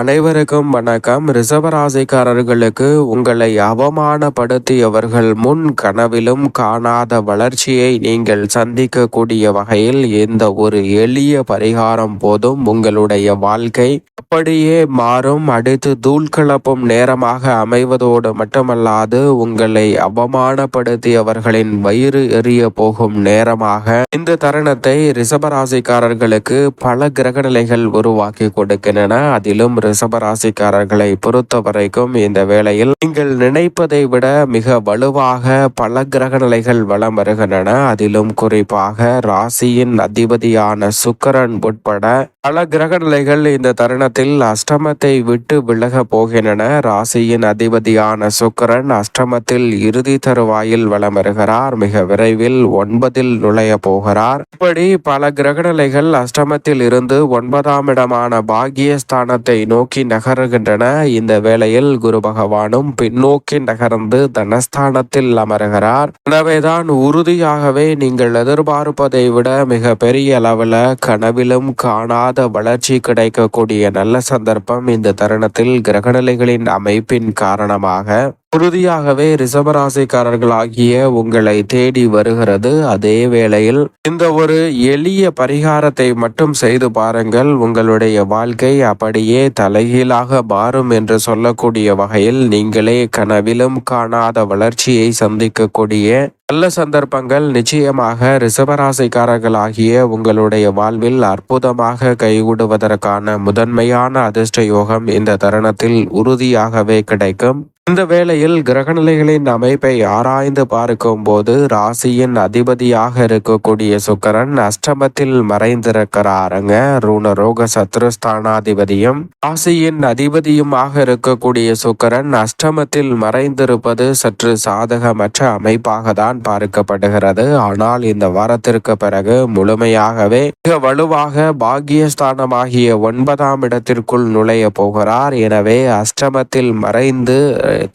அனைவருக்கும் வணக்கம். ரிசவராசிக்காரர்களுக்கு உங்களை அவமானப்படுத்தியவர்கள் முன் கனவிலும் காணாத வளர்ச்சியை நீங்கள் சந்திக்கக்கூடிய வகையில் இந்த ஒரு எளிய பரிகாரம் போதும். உங்களுடைய வாழ்க்கை அப்படியே மாறும். அடுத்து தூள் கிளப்பும் நேரமாக அமைவதோடு மட்டுமல்லாது உங்களை அவமானப்படுத்தியவர்களின் வயிறு எரிய போகும் நேரமாக இந்த தருணத்தை ரிசவராசிக்காரர்களுக்கு பல கிரகநிலைகள் உருவாக்கி கொடுக்கின்றன. அதிலும் ரிசபராசிக்காரர்களை பொறுத்த வரைக்கும் இந்த வேளையில் நீங்கள் நினைப்பதை விட மிக வலுவாக பல கிரகநிலைகள் வலம் வருகின்றன. அதிலும் குறிப்பாக ராசியின் அதிபதியான சுக்கரன் உட்பட பல கிரக நிலைகள் இந்த தருணத்தில் அஷ்டமத்தை விட்டு விலக போகின்றன. ராசியின் அதிபதியான சுக்கரன் அஷ்டமத்தில் இறுதி தருவாயில் வலம் வருகிறார். மிக விரைவில் ஒன்பதில் நுழைய போகிறார். இப்படி பல கிரகநிலைகள் அஷ்டமத்தில் இருந்து ஒன்பதாம் இடமான பாகியஸ்தானத்தை நோக்கி நகருகின்றன. இந்த வேளையில் குரு பகவானும் பின்னோக்கி நகர்ந்து தனஸ்தானத்தில் அமருகிறார். எனவேதான் உறுதியாகவே நீங்கள் எதிர்பார்ப்பதை விட மிக பெரிய அளவில் கனவிலும் காணாத வளர்ச்சி கிடைக்கக்கூடிய நல்ல சந்தர்ப்பம் இந்த தருணத்தில் கிரகநிலைகளின் அமைப்பின் காரணமாக உறுதியாகவே ரிசபராசிக்காரர்களாகிய உங்களை தேடி வருகிறது. அதே வேளையில் இந்த ஒரு எளிய பரிகாரத்தை மட்டும் செய்து பாருங்கள். உங்களுடைய வாழ்க்கை அப்படியே தலைகீழாக மாறும் என்று சொல்லக்கூடிய வகையில் நீங்களே கனவிலும் காணாத வளர்ச்சியை சந்திக்கக்கூடிய நல்ல சந்தர்ப்பங்கள் நிச்சயமாக ரிசபராசிக்காரர்களாகிய உங்களுடைய வாழ்வில் அற்புதமாக கைகூடுவதற்கான முதன்மையான அதிர்ஷ்ட யோகம் இந்த தருணத்தில் உறுதியாகவே கிடைக்கும். இந்த வேளையில் கிரகநிலைகளின் அமைப்பை ஆராய்ந்து பார்க்கும் போது ராசியின் அதிபதியாக இருக்கக்கூடிய சுக்கரன் அஷ்டமத்தில் மறைந்திருக்கிறாருங்க. ருணரோக சத்ருஸ்தானாதிபதியும் ராசியின் அதிபதியுமாக இருக்கக்கூடிய சுக்கரன் அஷ்டமத்தில் மறைந்திருப்பது சற்று சாதகமற்ற அமைப்பாக தான் பார்க்கப்படுகிறது. ஆனால் இந்த வாரத்திற்கு பிறகு முழுமையாகவே மிக வலுவாக பாகியஸ்தானமாகிய ஒன்பதாம் இடத்திற்குள் நுழைய போகிறார். எனவே அஷ்டமத்தில் மறைந்து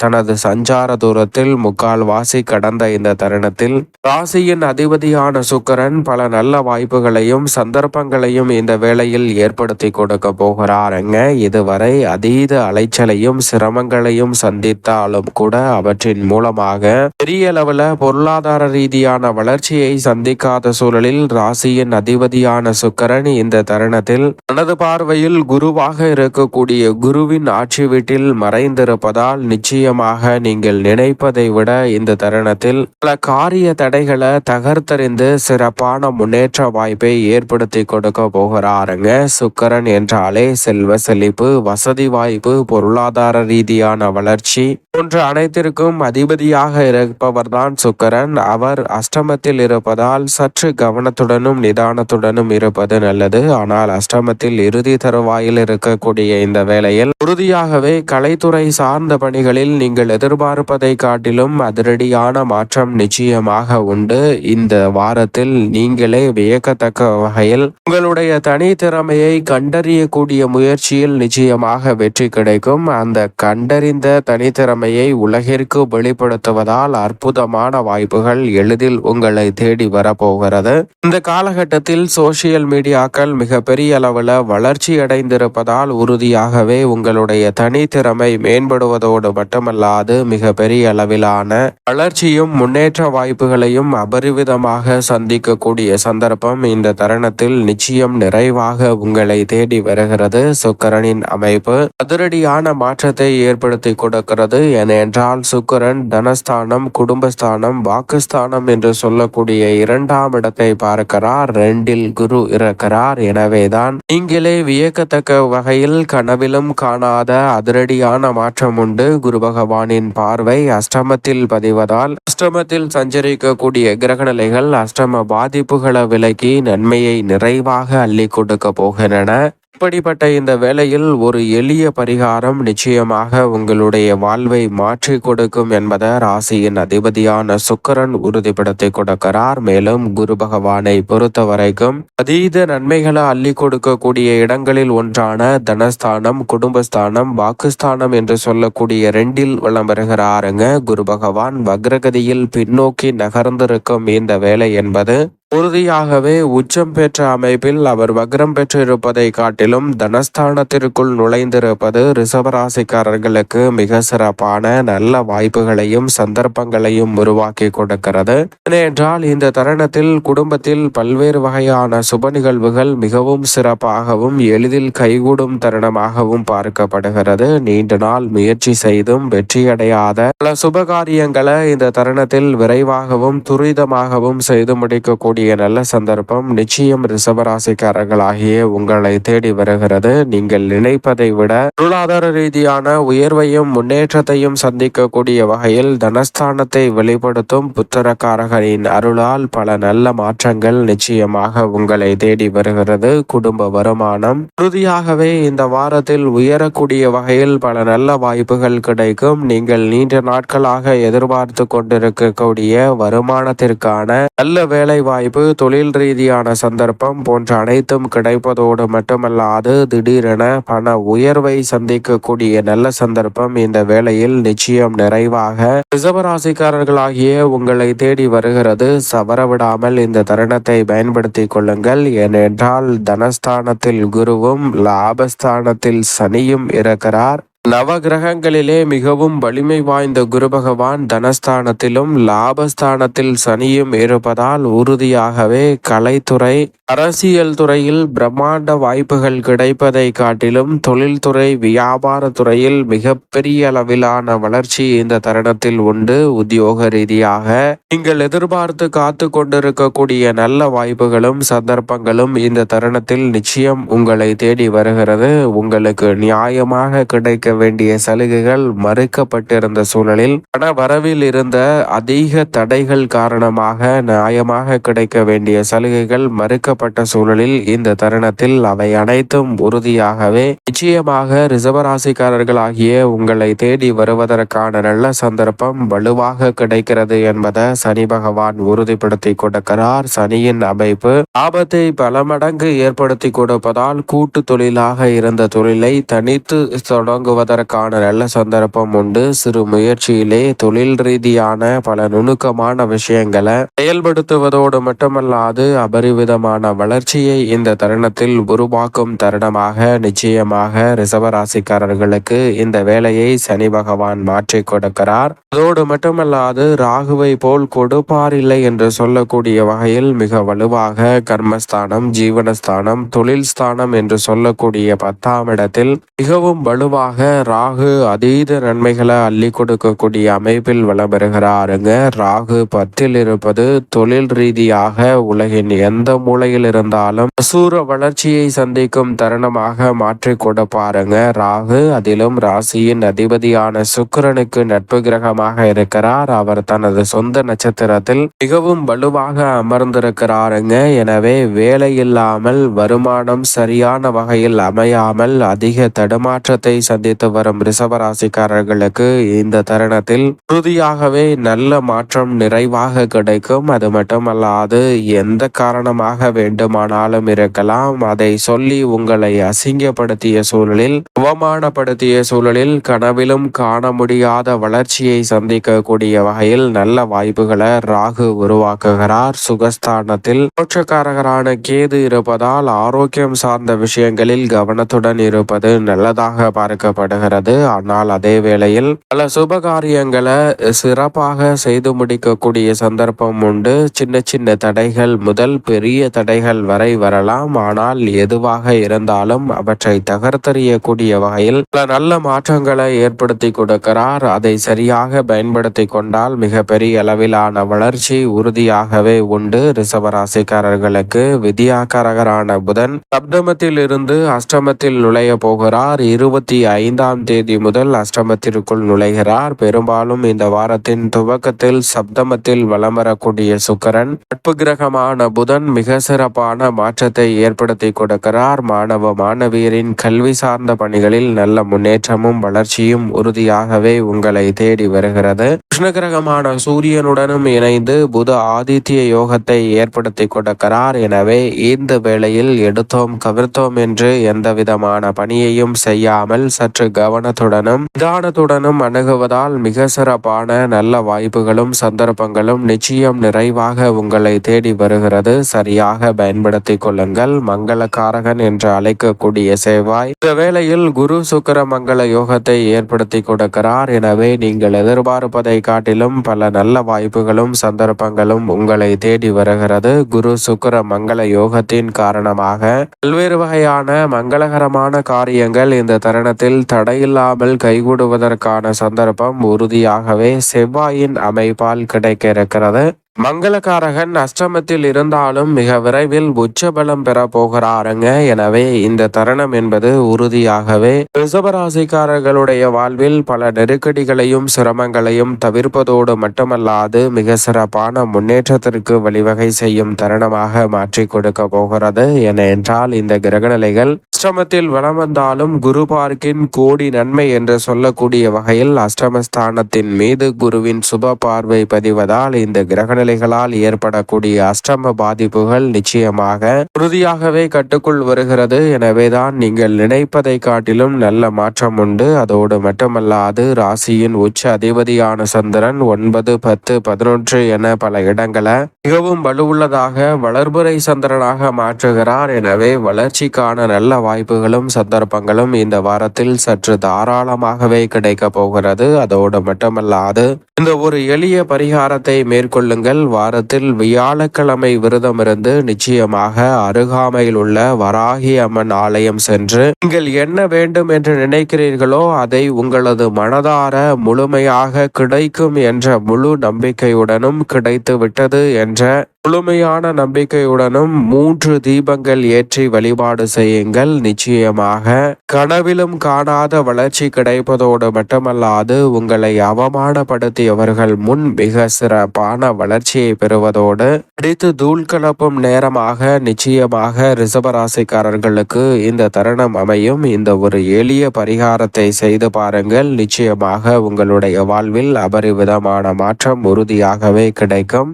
தனது சஞ்சார தூரத்தில் முக்கால் வாசி கடந்த இந்த தருணத்தில் ராசியின் அதிபதியான சுக்கரன் பல நல்ல வாய்ப்புகளையும் சந்தர்ப்பங்களையும் இந்த வேளையில் ஏற்படுத்தி கொடுக்க போகிறாருங்க இதுவரை அதீத அலைச்சலையும் சிரமங்களையும் சந்தித்தாலும் கூட அவற்றின் மூலமாக பெரிய அளவுல பொருளாதார ரீதியான வளர்ச்சியை சந்திக்காத சூழலில் ராசியின் அதிபதியான சுக்கரன் இந்த தருணத்தில் தனது பார்வையில் குருவாக இருக்கக்கூடிய குருவின் ஆட்சி வீட்டில் மறைந்திருப்பதால் நிச்சயமாக நீங்கள் நினைப்பதை விட இந்த தருணத்தில் பல காரிய தடைகளை தகர்த்தறிந்து சிறப்பான முன்னேற்ற வாய்ப்பை ஏற்படுத்தி கொடுக்க போகிறாருங்க. சுக்கரன் என்றாலே செல்வ செழிப்பு வசதி வாய்ப்பு பொருளாதார ரீதியான வளர்ச்சி போன்ற அனைத்திற்கும் அதிபதியாக இருப்பவர்தான் சுக்கரன். அவர் அஷ்டமத்தில் இருப்பதால் சற்று கவனத்துடனும் நிதானத்துடனும் இருப்பது நல்லது. ஆனால் அஷ்டமத்தில் இறுதி தருவாயில் இருக்கக்கூடிய இந்த வேளையில் உறுதியாகவே கலைத்துறை சார்ந்த பணிகளில் நீங்கள் எதிர்பார்ப்பதை காட்டிலும் அதிரடியான மாற்றம் நிச்சயமாக உண்டு. இந்த வாரத்தில் நீங்களே வியக்கத்தக்க வகையில் உங்களுடைய தனித்திறமையை கண்டறியக்கூடிய முயற்சியில் நிச்சயமாக வெற்றி கிடைக்கும். அந்த கண்டறிந்த தனித்திறமையை உலகிற்கு வெளிப்படுத்துவதால் அற்புதமான வாய்ப்பு வாய்ப்புகள் எளிதில் உங்களை தேடி வரப்போகிறது. இந்த காலகட்டத்தில் சோசியல் மீடியாக்கள் மிக பெரிய அளவில் வளர்ச்சி அடைந்திருப்பதால் உறுதியாகவே உங்களுடைய தனித்திறமை மேம்படுவதோடு மட்டுமல்லாது மிகப்பெரிய அளவிலான வளர்ச்சியும் முன்னேற்ற வாய்ப்புகளையும் அபரிவிதமாக சந்திக்கக்கூடிய சந்தர்ப்பம் இந்த தருணத்தில் நிச்சயம் நிறைவாக உங்களை தேடி வருகிறது. சுக்கரனின் அமைப்பு அதிரடியான மாற்றத்தை ஏற்படுத்தி கொடுக்கிறது. ஏனென்றால் சுக்கரன் தனஸ்தானம் குடும்பஸ்தானம் வாக்குஸ்தானம் என்று சொல்லக்கூடிய இரண்டாம் இடத்தை பார்க்கிறார். ரெண்டில் குரு இருக்கிறார். எனவேதான் நீங்களே வியக்கத்தக்க வகையில் கனவிலும் காணாத அதிரடியான மாற்றம் உண்டு. குரு பகவானின் பார்வை அஷ்டமத்தில் பதிவதால் அஷ்டமத்தில் சஞ்சரிக்கக்கூடிய கிரகநிலைகள் அஷ்டம பாதிப்புகளை விலக்கி நன்மையை நிறைவாக அள்ளி கொடுக்க போகின்றன. இப்படிப்பட்ட இந்த வேளையில் ஒரு எளிய பரிகாரம் நிச்சயமாக உங்களுடைய வாழ்வை மாற்றி கொடுக்கும் என்பதை ராசியின் அதிபதியான சுக்கரன் உறுதிப்படுத்தி கொடுக்கிறார். மேலும் குரு பகவானை பொறுத்த வரைக்கும் அதீத நன்மைகளை அள்ளி கொடுக்கக்கூடிய இடங்களில் ஒன்றான தனஸ்தானம் குடும்பஸ்தானம் வாக்குஸ்தானம் என்று சொல்லக்கூடிய ரெண்டில் வளம் வருகிறாருங்க. குரு பகவான் வக்ரகதியில் பின்னோக்கி நகர்ந்திருக்கும் இந்த வேலை என்பது உறுதியாகவே உச்சம் பெற்ற அமைப்பில் அவர் வக்ரம் பெற்றிருப்பதை காட்டிலும் தனஸ்தானத்திற்குள் நுழைந்திருப்பது ரிசவராசிக்காரர்களுக்கு மிக சிறப்பான நல்ல வாய்ப்புகளையும் சந்தர்ப்பங்களையும் உருவாக்கி கொடுக்கிறது. ஏனென்றால் இந்த தருணத்தில் குடும்பத்தில் பல்வேறு வகையான சுப நிகழ்வுகள் மிகவும் சிறப்பாகவும் எளிதில் கைகூடும் தருணமாகவும் பார்க்கப்படுகிறது. நீண்ட நாள் முயற்சி செய்தும் வெற்றியடையாத பல சுபகாரியங்களை இந்த தருணத்தில் விரைவாகவும் துரிதமாகவும் செய்து முடிக்கக்கூடிய நல்ல சந்தர்ப்பம் நிச்சயம் ரிசவராசிக்காரர்களாகிய உங்களை தேடி வருகிறது. நீங்கள் நினைப்பதை விட பொருளாதார ரீதியான உயர்வையும் முன்னேற்றத்தையும் சந்திக்கக்கூடிய வகையில் தனஸ்தானத்தை வெளிப்படுத்தும் புத்திரக்காரகரின் அருளால் பல நல்ல மாற்றங்கள் நிச்சயமாக உங்களை தேடி வருகிறது. குடும்ப வருமானம் உறுதியாகவே இந்த வாரத்தில் உயரக்கூடிய வகையில் பல நல்ல வாய்ப்புகள் கிடைக்கும். நீங்கள் நீண்ட நாட்களாக எதிர்பார்த்து கொண்டிருக்கக்கூடிய வருமானத்திற்கான நல்ல வேலை வாய்ப்பு தொழில் ரீதியான சந்தர்ப்பம் போன்ற அனைத்தும் கிடைப்பதோடு மட்டுமல்லாது திடீரென பண உயர்வை சந்திக்கக்கூடிய நல்ல சந்தர்ப்பம் இந்த வேளையில் நிச்சயம் நிறைவாக ரிசவராசிக்காரர்களாகிய உங்களை தேடி வருகிறது. சவரவிடாமல் இந்த தருணத்தை பயன்படுத்தி கொள்ளுங்கள். ஏனென்றால் தனஸ்தானத்தில் குருவும் லாபஸ்தானத்தில் சனியும் இருக்கிறார். நவகிரகங்களிலே மிகவும் வலிமை வாய்ந்த குரு பகவான் தனஸ்தானத்திலும் லாபஸ்தானத்தில் சனியும் இருப்பதால் உறுதியாகவே கலைத்துறை அரசியல் துறையில் பிரம்மாண்ட வாய்ப்புகள் கிடைப்பதை காட்டிலும் தொழில்துறை வியாபார துறையில் மிகப்பெரிய அளவிலான வளர்ச்சி இந்த தருணத்தில் உண்டு. உத்தியோக ரீதியாக நீங்கள் எதிர்பார்த்து காத்து கொண்டிருக்கக்கூடிய நல்ல வாய்ப்புகளும் சந்தர்ப்பங்களும் இந்த தருணத்தில் நிச்சயம் உங்களை தேடி வருகிறது. உங்களுக்கு நியாயமாக கிடைக்க வேண்டிய சலுகைகள் மறுக்கப்பட்டிருந்த சூழலில் பண வரவில் இருந்த அதிக தடைகள் காரணமாக நியாயமாக கிடைக்க வேண்டிய சலுகைகள் மறுக்கப்பட்ட சூழலில் இந்த தருணத்தில் அவை அனைத்தும் உறுதியாகவே நிச்சயமாக ரிசவராசிக்காரர்கள் ஆகிய உங்களை தேடி வருவதற்கான நல்ல சந்தர்ப்பம் வலுவாக கிடைக்கிறது என்பதை சனி பகவான் உறுதிப்படுத்தி கொடுக்கிறார். சனியின் அமைப்பு ஆபத்தை பல மடங்கு ஏற்படுத்தி கொடுப்பதால் கூட்டு தொழிலாக இருந்த தொழிலை தனித்து தொடங்குவது அதற்கான நல்ல சந்தர்ப்பம் உண்டு. சிறு முயற்சியிலே தொழில் ரீதியான பல நுணுக்கமான விஷயங்களை செயல்படுத்துவதோடு மட்டுமல்லாது அபரிவிதமான வளர்ச்சியை இந்த தருணத்தில் உருவாக்கும் தருணமாக நிச்சயமாக ரிசவராசிக்காரர்களுக்கு இந்த வேலையை சனி பகவான் மாற்றி கொடுக்கிறார். அதோடு மட்டுமல்லாது ராகுவை போல் கொடுப்பார் இல்லை என்று சொல்லக்கூடிய வகையில் மிக வலுவாக கர்மஸ்தானம் ஜீவனஸ்தானம் தொழில் ஸ்தானம் என்று சொல்லக்கூடிய பத்தாம் இடத்தில் மிகவும் வலுவாக ராகு அதீத நன்மைகளை அள்ளி கொடுக்கக்கூடிய அமைப்பில் வளம் பெறுகிறாருங்க ராகு பத்தில் இருப்பது தொழில் ரீதியாக உலகின் எந்த மூலையில் இருந்தாலும் அசூர வளர்ச்சியை சந்திக்கும் தருணமாக மாற்றி கொடுப்பாருங்க. ராகு அதிலும் ராசியின் அதிபதியான சுக்கரனுக்கு நட்பு கிரகமாக இருக்கிறார். அவர் தனது சொந்த நட்சத்திரத்தில் மிகவும் வலுவாக அமர்ந்திருக்கிறாருங்க. எனவே வேலை இல்லாமல் வருமானம் சரியான வகையில் அமையாமல் அதிக தடுமாற்றத்தை சந்தித்து வரும் ரிசவராசிக்காரர்களுக்கு இந்த தருணத்தில் உறுதியாகவே நல்ல மாற்றம் நிறைவாக கிடைக்கும். அது மட்டுமல்லாது எந்த காரணமாக வேண்டுமானாலும் இருக்கலாம். அதை சொல்லி உங்களை அசிங்கப்படுத்திய சூழலில் அவமானப்படுத்திய சூழலில் கனவிலும் காண முடியாத வளர்ச்சியை சந்திக்கக்கூடிய வகையில் நல்ல வாய்ப்புகளை ராகு உருவாக்குகிறார். சுகஸ்தானத்தில் மோட்சக்காரகரான கேது இருப்பதால் ஆரோக்கியம் சார்ந்த விஷயங்களில் கவனத்துடன் இருப்பது நல்லதாக பார்க்கப்படும் தேவைப்படுகிறது ஆனால் அதே வேளையில் பல சுபகாரியங்களை சிறப்பாக செய்து முடிக்கக்கூடிய சந்தர்ப்பம் உண்டு. சின்ன சின்ன தடைகள் முதல் பெரிய தடைகள் வரை வரலாம். ஆனால் எதுவாக இருந்தாலும் அவற்றை தகர்த்தறியக்கூடிய வகையில் பல நல்ல மாற்றங்களை ஏற்படுத்தி கொடுக்கிறார். அதை சரியாக பயன்படுத்தி கொண்டால் மிகப்பெரிய அளவிலான வளர்ச்சி உறுதியாகவே உண்டு. ரிசவராசிக்காரர்களுக்கு விதியாக்காரகரான புதன் சப்தமத்தில் இருந்து அஷ்டமத்தில் நுழைய போகிறார். இருபத்தி ஐந்தாம் தேதி முதல் அஷ்டமத்திற்குள் நுழைகிறார். பெரும்பாலும் இந்த வாரத்தின் துவக்கத்தில் சப்தமத்தில் வலம் வரக்கூடிய சுக்கரன் நட்பு கிரகமான புதன் மிக சிறப்பான மாற்றத்தை ஏற்படுத்தி கொடுக்கிறார். மாணவ மாணவியரின் கல்வி சார்ந்த பணிகளில் நல்ல முன்னேற்றமும் வளர்ச்சியும் உறுதியாகவே உங்களை தேடி வருகிறது. கிருஷ்ணகிரகமான சூரியனுடனும் இணைந்து புத ஆதித்ய யோகத்தை ஏற்படுத்தி கொடுக்கிறார். எனவே இந்த வேளையில் எடுத்தோம் கவிர்த்தோம் என்று எந்த விதமான பணியையும் செய்யாமல் சற்று சற்று கவனத்துடனும் நிதானத்துடனும் அணுகுவதால் மிக சிறப்பான நல்ல வாய்ப்புகளும் சந்தர்ப்பங்களும் நிச்சயம் நிறைவாக உங்களை தேடி வருகிறது. சரியாக பயன்படுத்திக் கொள்ளுங்கள். மங்களக்காரகன் என்று அழைக்கக்கூடிய செவ்வாய் இந்த வேளையில் குரு சுக்கர மங்கள யோகத்தை ஏற்படுத்தி கொடுக்கிறார். எனவே நீங்கள் எதிர்பார்ப்பதை காட்டிலும் பல நல்ல வாய்ப்புகளும் சந்தர்ப்பங்களும் உங்களை தேடி வருகிறது. குரு சுக்கர மங்கள யோகத்தின் காரணமாக பல்வேறு வகையான மங்களகரமான காரியங்கள் இந்த தருணத்தில் தடையில்லாமல் கைகூடுவதற்கான சந்தர்ப்பம் உறுதியாகவே செவ்வாயின் அமைப்பால் கிடைக்க இருக்கிறது. மங்களகாரகன் அஷ்டமத்தில் இருந்தாலும் மிக விரைவில் உச்சபலம் பெற போகிறாருங்க. எனவே இந்த தருணம் என்பது உறுதியாகவே ரிசபராசிக்காரர்களுடைய வாழ்வில் பல நெருக்கடிகளையும் சிரமங்களையும் தவிர்ப்பதோடு மட்டுமல்லாது மிக சிறப்பான முன்னேற்றத்திற்கு வழிவகை செய்யும் தருணமாக மாற்றி கொடுக்க போகிறது. என என்றால் இந்த கிரகநிலைகள் அஷ்டமத்தில் வளம் வந்தாலும் குரு பார்க்கின் கோடி நன்மை என்று சொல்லக்கூடிய வகையில் அஷ்டமஸ்தானத்தின் மீது குருவின் சுப பார்வை பதிவதால் இந்த சூழ்நிலைகளால் ஏற்படக்கூடிய அஷ்டம பாதிப்புகள் நிச்சயமாக உறுதியாகவே கட்டுக்குள் வருகிறது. எனவேதான் நீங்கள் நினைப்பதை காட்டிலும் நல்ல மாற்றம் உண்டு. அதோடு மட்டுமல்லாது ராசியின் உச்ச அதிபதியான சந்திரன் ஒன்பது பத்து பதினொன்று என பல இடங்களை மிகவும் வலுவுள்ளதாக வளர்புரை சந்திரனாக மாற்றுகிறார். எனவே வளர்ச்சிக்கான நல்ல வாய்ப்புகளும் சந்தர்ப்பங்களும் இந்த வாரத்தில் சற்று தாராளமாகவே கிடைக்க போகிறது. அதோடு மட்டுமல்லாது இந்த ஒரு எளிய பரிகாரத்தை மேற்கொள்ளுங்கள். வாரத்தில் வியாழக்கிழமை விரதமிருந்து நிச்சயமாக அருகாமையில் உள்ள வராகி அம்மன் ஆலயம் சென்று நீங்கள் என்ன வேண்டும் என்று நினைக்கிறீர்களோ அதை உங்களது மனதார முழுமையாக கிடைக்கும் என்ற முழு நம்பிக்கையுடனும் கிடைத்து விட்டது என்ற முழுமையான நம்பிக்கையுடனும் மூன்று தீபங்கள் ஏற்றி வழிபாடு செய்யுங்கள். நிச்சயமாக கனவிலும் காணாத வளர்ச்சி கிடைப்பதோடு மட்டுமல்லாது உங்களை அவமானப்படுத்தியவர்கள் முன் மிக சிறப்பான வளர்ச்சி வளர்ச்சியை பெறுவதோடு அடித்து தூள் கலப்பும் நேரமாக நிச்சயமாக ரிசபராசிக்காரர்களுக்கு இந்த தருணம் அமையும். இந்த ஒரு எளிய பரிகாரத்தை செய்து பாருங்கள். நிச்சயமாக உங்களுடைய வாழ்வில் அபரிவிதமான மாற்றம் உறுதியாகவே கிடைக்கும்.